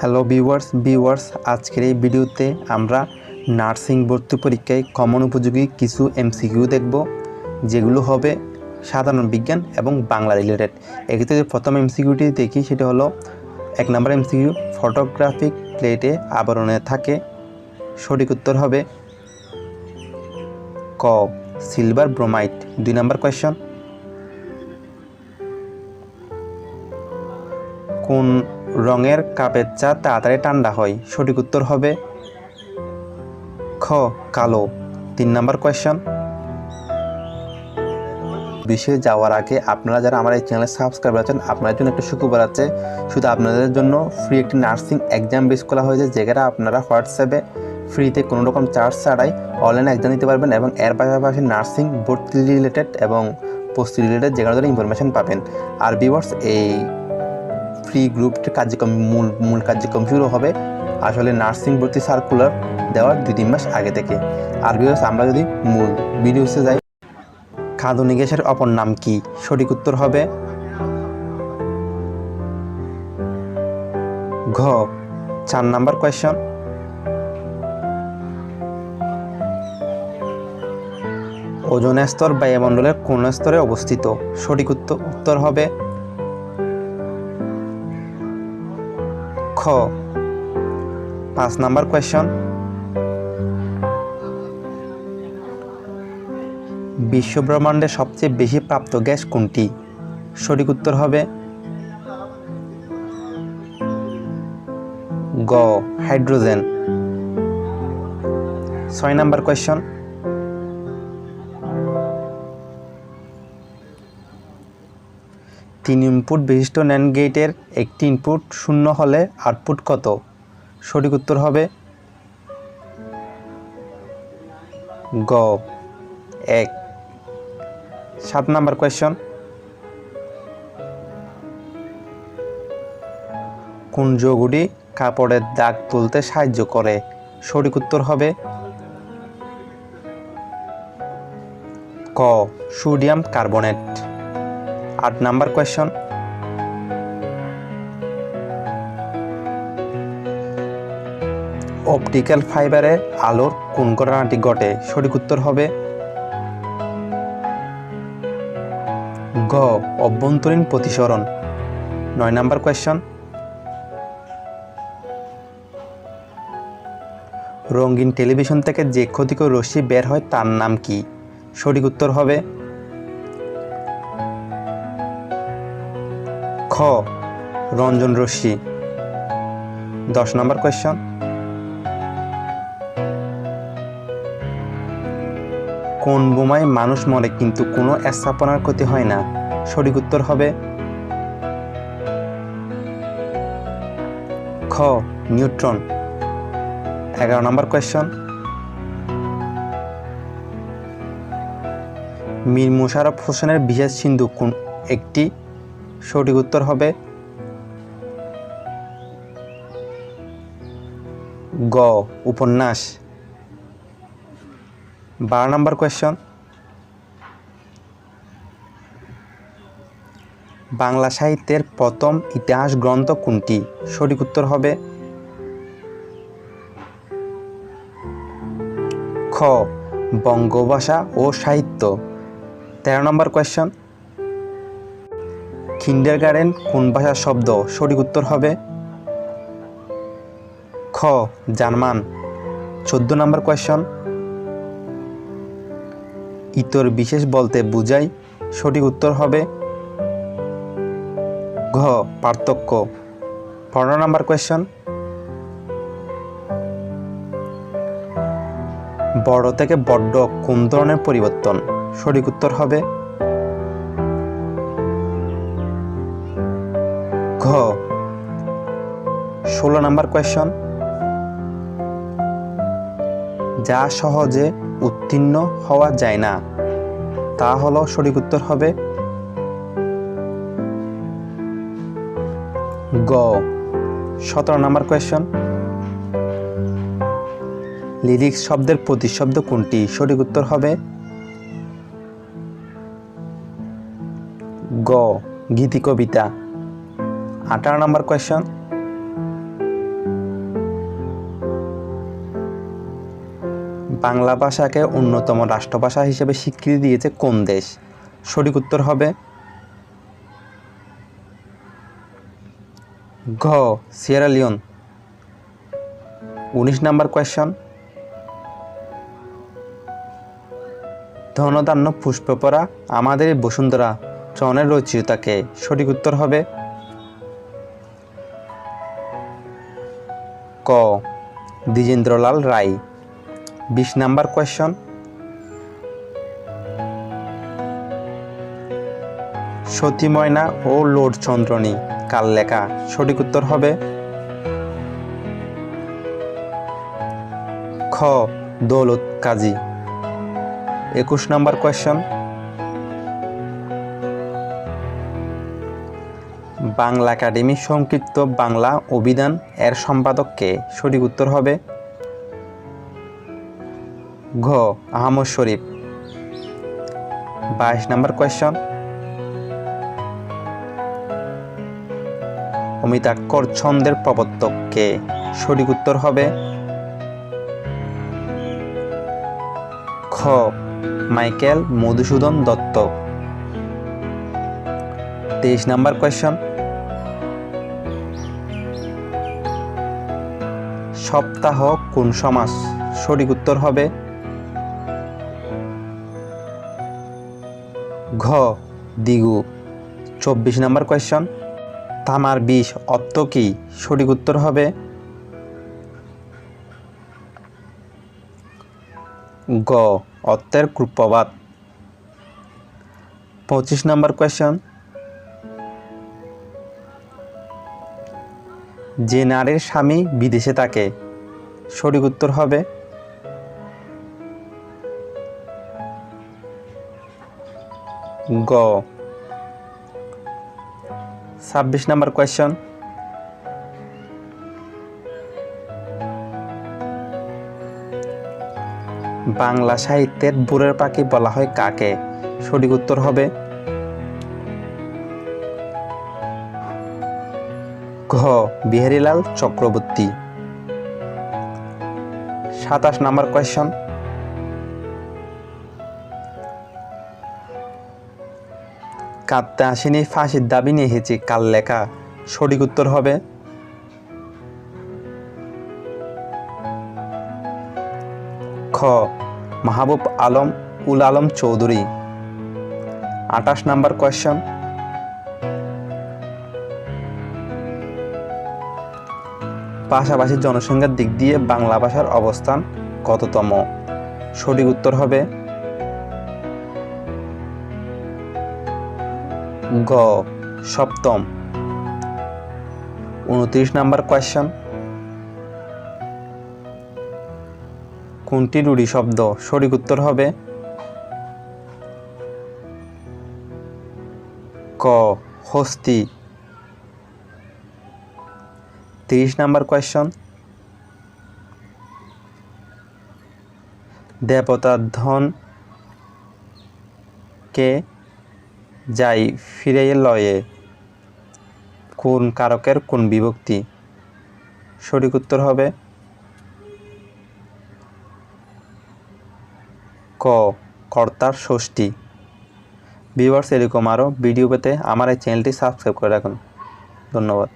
Hello viewers viewers, আজকের এই ভিডিওতে আমরা নার্সিং ভর্তি পরীক্ষায় কমন উপযোগী কিছু এমসিকিউ দেখব, যেগুলো হবে সাধারণ বিজ্ঞান এবং বাংলা রিলেটেড এক্ষেত্রে প্রথম এমসিকিউটি দেখি, সেটা হলো এক নম্বর এমসিকিউ ফটোগ্রাফিক প্লেটে আবরণে থাকে। সঠিক উত্তর হবে ক সিলভার ব্রোমাইট দুই নম্বর কোয়েশ্চন কোন রঙের কাপের চা তাড়াতাড়ি ঠান্ডা হয়। সঠিক উত্তর হবে খ, কালো। তিন নম্বর কোয়েশ্চন বিষয়ে যাওয়ার আগে আপনারা যারা আমার এই চ্যানেলে সাবস্ক্রাইব আছেন, আপনাদের জন্য একটা সুখবর আছে। শুধু আপনাদের জন্য ফ্রি একটি নার্সিং এক্সাম বেস করা হয়েছে যেখানে আপনারা হোয়াটসঅ্যাপে ফ্রিতে কোনো রকম চার্জ ছাড়াই অনলাইনে এক্সাম দিতে পারবেন এবং এর পাশাপাশি নার্সিং ভর্তি রিলেটেড এবং পোস্ট রিলেটেড যেগুলো ধরে ইনফরমেশন পাবেন। আর ভিউয়ার্স এই ফ্রি গ্রুপ কার্যক্রম, মূল মূল কার্যক্রম শুরু হবে আসলে নার্সিং ভর্তি সার্কুলার দেওয়ার দুই তিন মাস আগে থেকে। আর ভিউয়ার্স আমরা যদি মূল ভিডিওসে যাই। খাদ্য গ্যাসের অপর নাম কি? সঠিক উত্তর হবে ঘ, চার নাম্বার কোয়েশ্চন ওজন স্তর বায়ুমণ্ডলের কোন স্তরে অবস্থিত? সঠিক উত্তর উত্তর হবে খ পাঁচ নাম্বার কোয়েশ্চন বিশ্বব্রহ্মাণ্ডে সবচেয়ে বেশি প্রাপ্ত গ্যাস কোনটি? সঠিক উত্তর হবে গ, হাইড্রোজেন। ছয় নাম্বার কোয়েশ্চন তিন ইনপুট বিশিষ্ট ন্যান্ড গেটের একটি ইনপুট শূন্য হলে আউটপুট কত? সঠিক উত্তর হবে গ, এক। সাত নাম্বার কোয়েশ্চন কোন যৌগটি কাপড়ের দাগ তুলতে সাহায্য করে? সঠিক উত্তর হবে ক, সোডিয়াম কার্বনেট। আট নাম্বার কোয়েশ্চন। অপটিক্যাল ফাইবারে আলোর কোন ঘটনাটি ঘটে? সঠিক উত্তর হবে গ, অভ্যন্তরীণ প্রতিসরণ। নয় নাম্বার কোয়েশ্চন। রঙিন টেলিভিশন থেকে যে ক্ষতিকর রশ্মি বের হয় তার নাম কি? সঠিক উত্তর হবে রঞ্জন রশ্মি। দশ নম্বর কোয়েশ্চন কোন বোমায় মানুষ মরে কিন্তু কোনো স্থাপনার ক্ষতি হয় না? সঠিক উত্তর হবে খ, নিউট্রন। এগারো নম্বর কোয়েশ্চন মীর মুশারফ হোসেনের বিশেষ সিন্ধু কোন একটি সঠিক উত্তর হবে গ, উপন্যাস। বারো নম্বর কোয়েশ্চন বাংলা সাহিত্যের প্রথম ইতিহাস গ্রন্থ কোনটি? সঠিক উত্তর হবে খ, বঙ্গভাষা ও সাহিত্য। তেরো নম্বর কোয়েশ্চন কিন্ডার গার্ডেন কোন ভাষার শব্দ? সঠিক উত্তর হবে খ, জার্মান। চোদ্দ নম্বর কোয়েশ্চন। ইতর বিশেষ বলতে বুঝাই। সঠিক উত্তর হবে ঘ, পার্থক্য। পনেরো নম্বর কোয়েশ্চন। বড় থেকে বড্ড কোন ধরনের পরিবর্তন? সঠিক উত্তর হবে ঘ ষোলো নাম্বার কোয়েশ্চন যা সহজে উত্তীর্ণ হওয়া যায় না, তা হলো সঠিক উত্তর হবে গ, সতেরো নাম্বার কোয়েশ্চন লিরিক্স শব্দের প্রতিশব্দ কোনটি? সঠিক উত্তর হবে গ গীতি কবিতা আঠারো নম্বর কোয়েশন বাংলা ভাষাকে অন্যতম রাষ্ট্রভাষা হিসেবে স্বীকৃতি দিয়েছে কোন দেশ? সঠিক উত্তর হবে ঘ সিয়ারালিয়ন উনিশ নম্বর কোয়েশন ধনদান্য পুষ্পপরা, আমাদের বসুন্ধরা চনের রচিতাকে সঠিক উত্তর হবে ক, দ্বিজেন্দ্রলাল রায়। বিশ নাম্বার কোয়েশ্চন। সতী ময়না ও লোড চন্দ্রনী কাল লেখা? সঠিক উত্তর হবে খ, দৌলত কাজী। একুশ নাম্বার কোয়েশ্চন। বাংলা একাডেমি সংক্ষিপ্ত বাংলা অভিধান এর সম্পাদককে সঠিক উত্তর হবে ঘ. আহমদ শরীফ। বাইশ নাম্বার কোয়েশ্চন। অমিতাক্ষর ছন্দের প্রবর্তককে সঠিক উত্তর হবে খ. মাইকেল মধুসূদন দত্ত। তেইশ নাম্বার কোয়েশ্চন। সপ্তাহ কোন সমাস? সঠিক উত্তর হবে ঘ, দিগু। চব্বিশ নাম্বার কোয়েশ্চন তামার বিষ অর্থ কি? সঠিক উত্তর হবে গ, অর্থের কূপবাদ। পঁচিশ নম্বর কোয়েশ্চন যে নারীর স্বামী বিদেশে থাকে। সঠিক উত্তর হবে গ। ছাব্বিশ নাম্বার কোয়েশ্চন বাংলা সাহিত্যের বুড়ের পাখি বলা হয় কাকে? সঠিক উত্তর হবে ঘ বিহারীলাল চক্রবর্তী। সাতাশ নাম্বার কোয়েশ্চন কাঁদতে আসেনি ফাঁসির দাবি নিয়ে এসেছি কাল লেখা সঠিক উত্তর হবে। খ, মাহবুব আলম, উল আলম চৌধুরী। আঠাশ নাম্বার কোয়েশ্চন পাশাপাশি জনসংখ্যার দিক দিয়ে বাংলা ভাষার অবস্থান কততম? সঠিক উত্তর হবে গ, সপ্তম। উনত্রিশ নাম্বার কোয়েশ্চন কোনটি রুড়ি শব্দ? সঠিক উত্তর হবে ক, হস্তি। তিরিশ নাম্বার কোয়েশ্চন। দেবতার ধন কে যাই ফিরে লয়ে, কোন কারকের কোন বিভক্তি? সঠিক উত্তর হবে ক, কর্তার ষষ্ঠী। ভিউয়ার্স, এরকম আরও ভিডিও পেতে আমার এই চ্যানেলটি সাবস্ক্রাইব করে রাখুন। ধন্যবাদ।